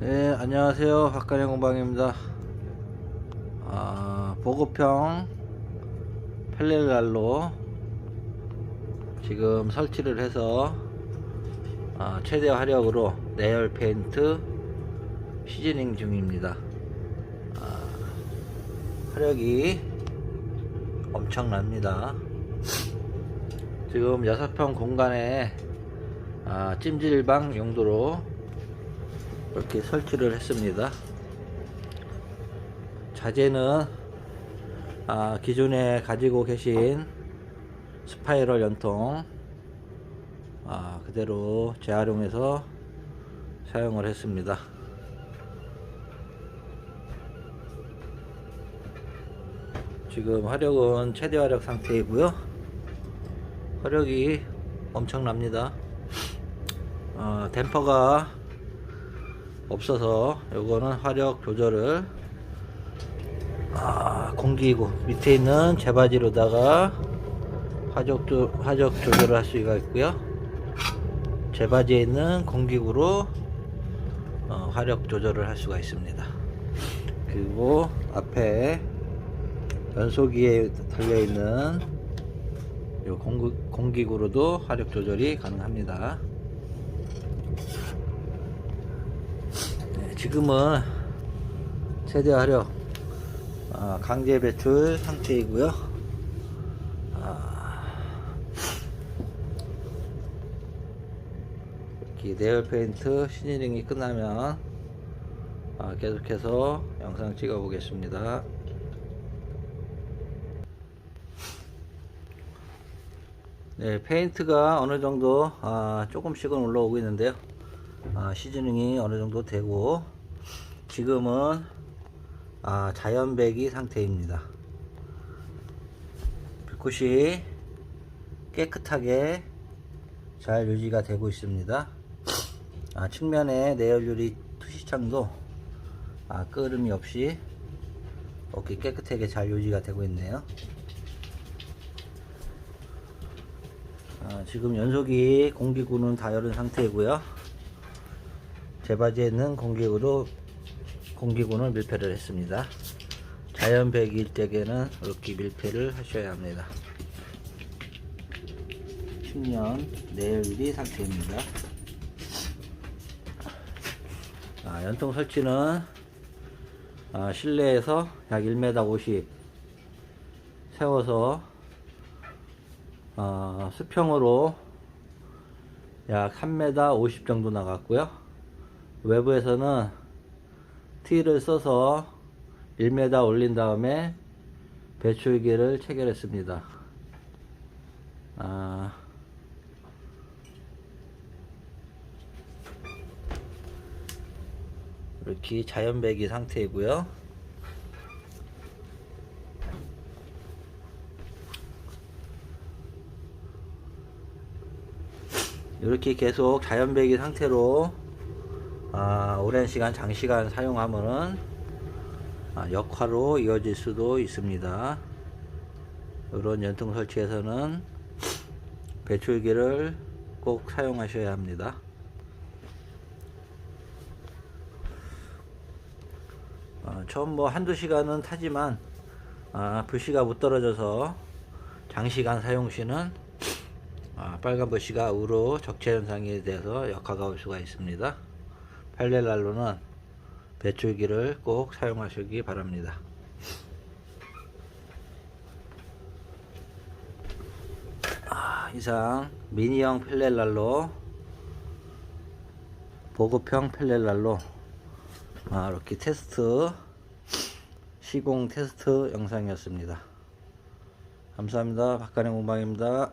네, 안녕하세요. 박간의 공방입니다. 아, 보급형 펠렐랄로 지금 설치를 해서 아, 최대 화력으로 내열 페인트 시즈닝 중입니다. 아, 화력이 엄청납니다. 지금 6평 공간에 아, 찜질방 용도로 이렇게 설치를 했습니다. 자재는 아, 기존에 가지고 계신 스파이럴 연통 아, 그대로 재활용해서 사용을 했습니다. 지금 화력은 최대 화력 상태이고요. 화력이 엄청납니다. 어, 댐퍼가 없어서 요거는 화력 조절을 아, 공기구 밑에 있는 제바지로다가 화적, 조, 화적 조절을 할 수가 있고요. 제바지에 있는 공기구로 어, 화력 조절을 할 수가 있습니다. 그리고 앞에 연소기에 달려있는 요 공기, 공기구로도 화력 조절이 가능합니다. 네, 지금은 최대 화력 아, 강제 배출 상태이고요. 아, 내열 페인트 시즈닝이 끝나면 아, 계속해서 영상 찍어 보겠습니다. 네, 페인트가 어느 정도 아, 조금씩은 올라오고 있는데요. 아, 시즈닝이 어느 정도 되고 지금은 아, 자연배기 상태입니다. 불꽃이 깨끗하게 잘 유지가 되고 있습니다. 아, 측면에 내열유리 투시창도 아, 끄름이 없이 이렇게 깨끗하게 잘 유지가 되고 있네요. 아, 지금 연속이 공기구는 다 열은 상태이고요. 제바지에 있는 공기구도 공기군을 밀폐를 했습니다. 자연 배기일 때에는 이렇게 밀폐를 하셔야 합니다. 10년 내열비 상태입니다. 아, 연통 설치는 아, 실내에서 약 1m 50 세워서 아, 수평으로 약 3m 50 정도 나갔고요. 외부에서는 티를 써서 1m 올린 다음에 배출기를 체결했습니다. 아, 이렇게 자연배기 상태이고요. 이렇게 계속 자연배기 상태로 아, 오랜 시간 장시간 사용하면은 아, 역화로 이어질 수도 있습니다. 이런 연통 설치에서는 배출기를 꼭 사용하셔야 합니다. 아, 처음 뭐 한두 시간은 타지만 아, 불씨가 못 떨어져서 장시간 사용 시는 아, 빨간 불씨가 우로 적체 현상에 대해서 역화가 올 수가 있습니다. 팔렐랄로는 배출기를 꼭 사용하시기 바랍니다. 아, 이상 미니형 펠렐랄로 보급형 펠렐랄로 아, 이렇게 테스트 시공 테스트 영상이었습니다. 감사합니다. 박간의 공방입니다.